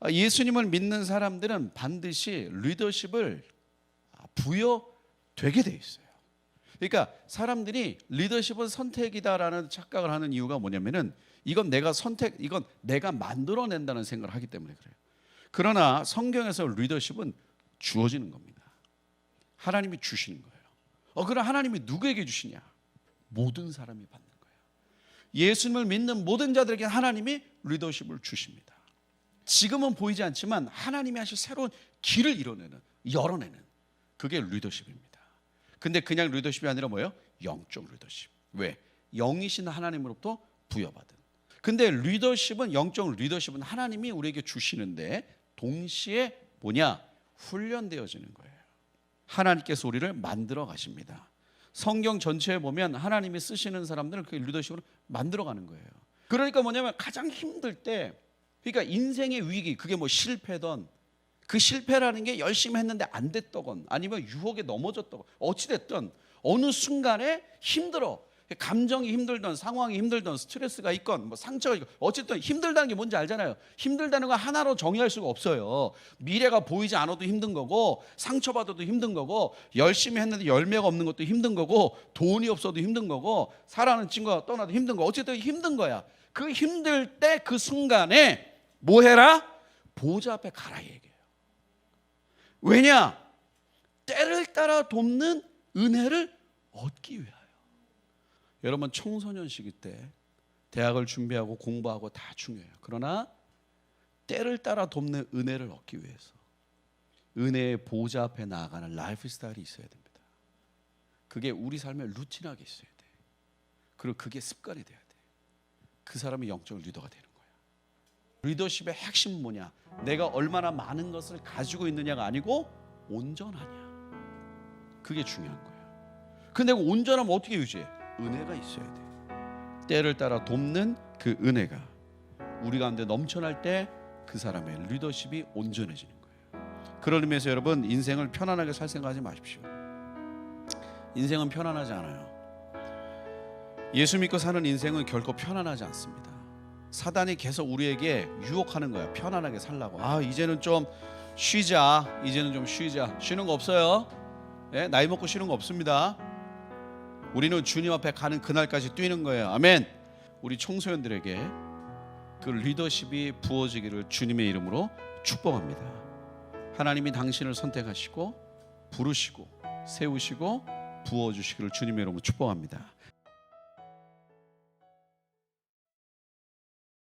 아, 예수님을 믿는 사람들은 반드시 리더십을 부여되게 돼 있어요. 그러니까 사람들이 리더십은 선택이다라는 착각을 하는 이유가 뭐냐면은 이건 내가 선택, 이건 내가 만들어낸다는 생각을 하기 때문에 그래요. 그러나 성경에서 리더십은 주어지는 겁니다. 하나님이 주시는 거예요. 어, 그럼 하나님이 누구에게 주시냐? 모든 사람이 받는 거예요. 예수님을 믿는 모든 자들에게 하나님이 리더십을 주십니다. 지금은 보이지 않지만 하나님이 하실 새로운 길을 이뤄내는, 열어내는 그게 리더십입니다. 근데 그냥 리더십이 아니라 뭐예요? 영적 리더십. 왜? 영이신 하나님으로부터 부여받은. 근데 리더십은 영적 리더십은 하나님이 우리에게 주시는데 동시에 뭐냐? 훈련되어지는 거예요. 하나님께서 우리를 만들어 가십니다. 성경 전체에 보면 하나님이 쓰시는 사람들은 그 리더십으로 만들어 가는 거예요. 그러니까 뭐냐면 가장 힘들 때 그러니까 인생의 위기 그게 뭐 실패던 그 실패라는 게 열심히 했는데 안 됐더건 아니면 유혹에 넘어졌더건 어찌 됐든 어느 순간에 힘들어 감정이 힘들던 상황이 힘들던 스트레스가 있건 뭐 상처가 있건 어쨌든 힘들다는 게 뭔지 알잖아요. 힘들다는 건 하나로 정의할 수가 없어요. 미래가 보이지 않아도 힘든 거고 상처받아도 힘든 거고 열심히 했는데 열매가 없는 것도 힘든 거고 돈이 없어도 힘든 거고 사랑하는 친구가 떠나도 힘든 거 어쨌든 힘든 거야. 그 힘들 때 그 순간에 뭐 해라? 보좌 앞에 가라 얘기해요. 왜냐? 때를 따라 돕는 은혜를 얻기 위하여. 여러분 청소년 시기 때 대학을 준비하고 공부하고 다 중요해요. 그러나 때를 따라 돕는 은혜를 얻기 위해서 은혜의 보좌 앞에 나아가는 라이프 스타일이 있어야 됩니다. 그게 우리 삶의 루틴하게 있어야 돼. 그리고 그게 습관이 돼야 돼. 그 사람이 영적 리더가 되는 거야. 리더십의 핵심은 뭐냐? 내가 얼마나 많은 것을 가지고 있느냐가 아니고 온전하냐. 그게 중요한 거야. 근데 그 온전하면 어떻게 유지해? 은혜가 있어야 돼. 때를 따라 돕는 그 은혜가 우리 가운데 넘쳐날 때 그 사람의 리더십이 온전해지는 거예요. 그런 의미에서 여러분 인생을 편안하게 살 생각하지 마십시오. 인생은 편안하지 않아요. 예수 믿고 사는 인생은 결코 편안하지 않습니다. 사단이 계속 우리에게 유혹하는 거야. 편안하게 살라고. 아 이제는 좀 쉬자. 이제는 좀 쉬자. 쉬는 거 없어요. 예? 나이 먹고 쉬는 거 없습니다. 우리는 주님 앞에 가는 그날까지 뛰는 거예요. 아멘. 우리 청소년들에게 그 리더십이 부어지기를 주님의 이름으로 축복합니다. 하나님이 당신을 선택하시고 부르시고 세우시고 부어 주시기를 주님의 이름으로 축복합니다.